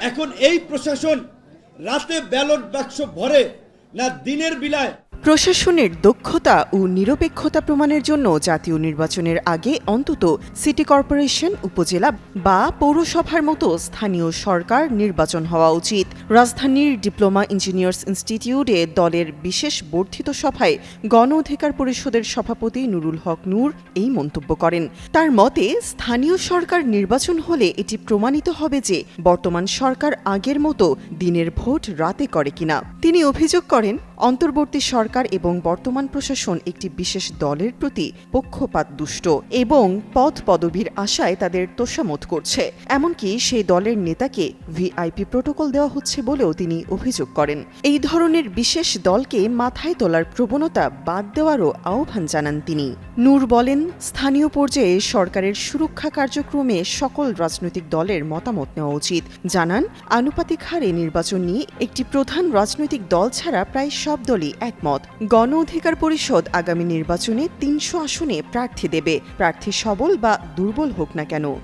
এখন এই প্রশাসন রাতে ব্যালট বাক্স ভরে না দিনের বিলায় প্রশাসনের দক্ষতা ও নিরপেক্ষতা প্রমাণের জন্য জাতীয় নির্বাচনের আগে অন্তত সিটি কর্পোরেশন, উপজেলা বা পৌরসভার মতো স্থানীয় সরকার নির্বাচন হওয়া উচিত। রাজধানীর ডিপ্লোমা ইঞ্জিনিয়ার্স ইনস্টিটিউটে দলের বিশেষ বর্ধিত সভায় গণ অধিকার পরিষদের সভাপতি নুরুল হক নূর এই মন্তব্য করেন। তার মতে, স্থানীয় সরকার নির্বাচন হলে এটি প্রমাণিত হবে যে বর্তমান সরকার আগের মতো দিনের ভোট রাতে করে কিনা। তিনি অভিযোগ করেন, অন্তর্বর্তী সরকার এবং বর্তমান প্রশাসন একটি বিশেষ দলের প্রতি পক্ষপাত দুষ্ট এবং পদ পদবীর আশায় তাদের তোষামত করছে। এমনকি সেই দলের নেতাকে ভিআইপি প্রোটোকল দেওয়া হচ্ছে। বলেও তিনি অভিযোগ করেন। এই ধরনের বিশেষ দলকে মাথায় তোলার প্রবণতা বাদ দেওয়ারও আহ্বান জানান তিনি। নূর বলেন, স্থানীয় পর্যায়ে সরকারের সুরক্ষা কার্যক্রমে সকল রাজনৈতিক দলের মতামত নেওয়া উচিত। জানান, আনুপাতিক হারে নির্বাচন নিয়ে একটি প্রধান রাজনৈতিক দল ছাড়া প্রায় সব দলই একমত। গণ অধিকার পরিষদ আগামী নির্বাচনে তিনশো আসনে প্রার্থী দেবে। প্রার্থী সবল বা দুর্বল হোক না কেন।